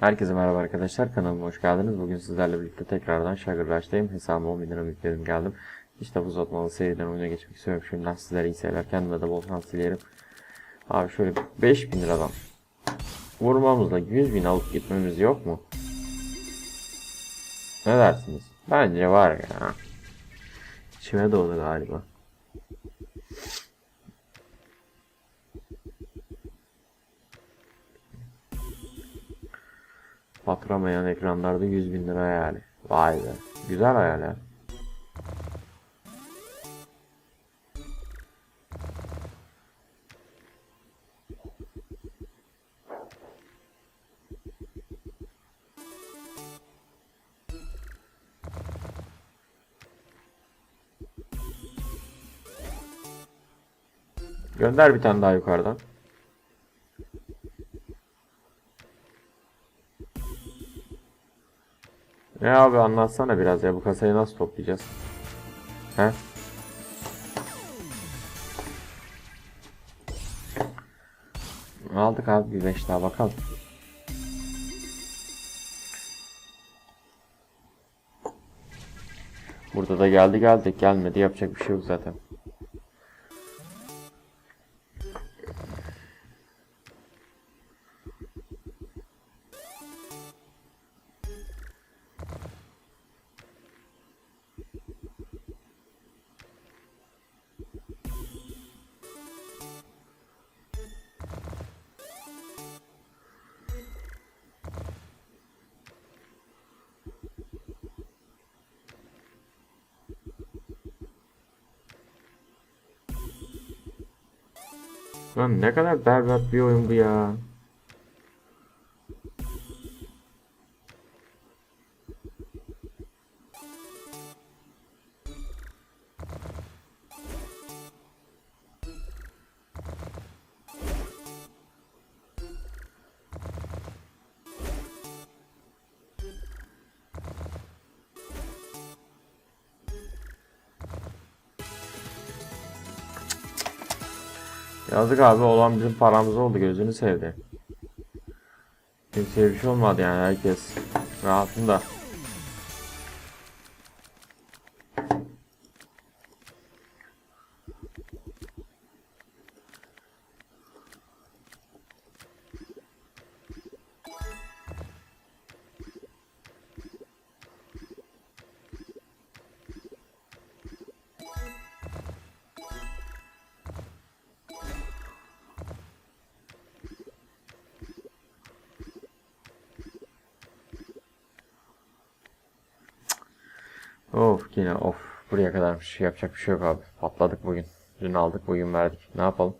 Herkese merhaba arkadaşlar kanalıma hoş geldiniz. Bugün sizlerle birlikte tekrardan Sugar Rush'tayım. Hesabıma 10 bin lira yükledim geldim. İşte bu uzatmalı seriden oyuna geçmek istiyorum. Şimdiden sizlere iyi seyirler. Kendime de bol şans dilerim. Abi şöyle 5 bin liradan vurmamızla 100 bin alıp gitmemiz yok mu? Ne dersiniz? Bence var ya. İçime doğdu galiba. Faturamayan ekranlarda 100 bin lira hayali. Vay be. Güzel hayal ya. Gönder bir tane daha yukarıdan. Ne abi anlatsana biraz ya bu kasayı nasıl toplayacağız? He? Aldık abi bir 5 daha bakalım. Burada da geldi geldik gelmedi yapacak bir şey yok zaten. Lan ne kadar berbat bir oyun bu ya. Yazık abi olan bizim paramız oldu gözünü sevdi. Kimseye bir şey olmadı yani herkes rahatında. Of yine of. Buraya kadarmış. Yapacak bir şey yok abi. Patladık bugün. Dün aldık bugün verdik. Ne yapalım?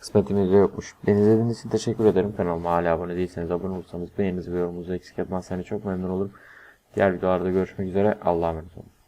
Kısmetimizde yokmuş. Beni izlediğiniz için teşekkür ederim. Kanalıma hala abone değilseniz abone olursanız beğeninizi ve yorumunuzu eksik etmezseniz çok memnun olurum. Diğer videolarda görüşmek üzere. Allah'a emanet olun